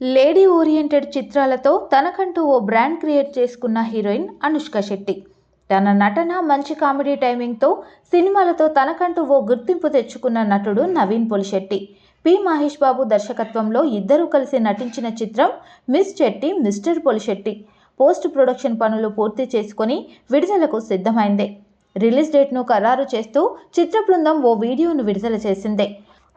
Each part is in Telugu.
లేడీ ఓరియంటెడ్ చిత్రాలతో తనకంటూ ఓ బ్రాండ్ క్రియేట్ చేసుకున్న హీరోయిన్ అనుష్క శెట్టి. తన నటన మంచి కామెడీ టైమింగ్తో సినిమాలతో తనకంటూ ఓ గుర్తింపు తెచ్చుకున్న నటుడు నవీన్ పొలిశెట్టి. పి. మహేష్ బాబు దర్శకత్వంలో ఇద్దరూ కలిసి నటించిన చిత్రం miss Shetty mister Polishetty. Post production పనులు పూర్తి చేసుకొని విడుదలకు సిద్ధమైంది. రిలీజ్ డేట్ను ఖరారు చేస్తూ చిత్ర బృందం ఓ వీడియోను విడుదల చేసిందే.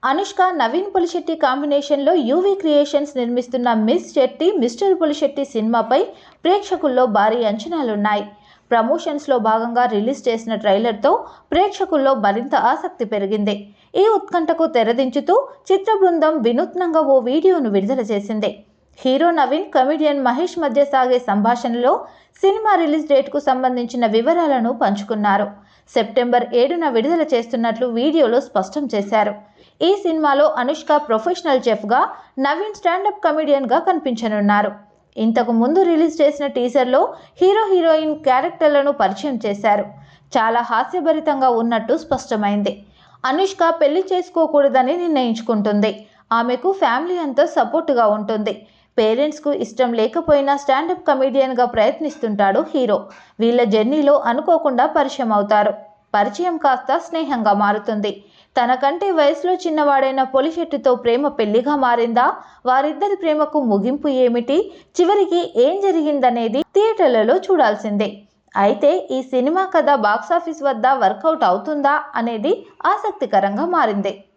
అనుష్క నవీన్ పులిశెట్టి కాంబినేషన్లో యూవీ క్రియేషన్స్ నిర్మిస్తున్న మిస్ శెట్టి మిస్టర్ పులిశెట్టి సినిమాపై ప్రేక్షకుల్లో భారీ అంచనాలున్నాయి. ప్రమోషన్స్లో భాగంగా రిలీజ్ చేసిన ట్రైలర్తో ప్రేక్షకుల్లో మరింత ఆసక్తి పెరిగింది. ఈ ఉత్కంఠకు తెరదించుతూ చిత్ర బృందం వినూత్నంగా ఓ వీడియోను విడుదల చేసింది. హీరో నవీన్ కమెడియన్ మహేష్ మధ్య సాగే సంభాషణలో సినిమా రిలీజ్ డేట్కు సంబంధించిన వివరాలను పంచుకున్నారు. సెప్టెంబర్ ఏడున విడుదల చేస్తున్నట్లు వీడియోలో స్పష్టం చేశారు. ఈ సినిమాలో అనుష్క ప్రొఫెషనల్ చెఫ్గా నవీన్ స్టాండప్ కమెడియన్గా కనిపించనున్నారు. ఇంతకు ముందు రిలీజ్ చేసిన టీజర్లో హీరో హీరోయిన్ క్యారెక్టర్లను పరిచయం చేశారు. చాలా హాస్యభరితంగా ఉన్నట్టు స్పష్టమైంది. అనుష్క పెళ్ళి చేసుకోకూడదని నిర్ణయించుకుంటుంది. ఆమెకు ఫ్యామిలీ అంతా సపోర్టుగా ఉంటుంది. పేరెంట్స్కు ఇష్టం లేకపోయినా స్టాండప్ కమెడియన్గా ప్రయత్నిస్తుంటాడు హీరో. వీళ్ళ జర్నీలో అనుకోకుండా పరిచయం అవుతారు. పరిచయం కాస్త స్నేహంగా మారుతుంది. తనకంటే వయసులో చిన్నవాడైన పొలిశెట్టితో ప్రేమ పెళ్ళిగా మారిందా? వారిద్దరి ప్రేమకు ముగింపు ఏమిటి? చివరికి ఏం జరిగిందనేది థియేటర్లలో చూడాల్సిందే. అయితే ఈ సినిమా కథ బాక్సాఫీస్ వద్ద వర్కౌట్ అవుతుందా? అనేది ఆసక్తికరంగా మారింది.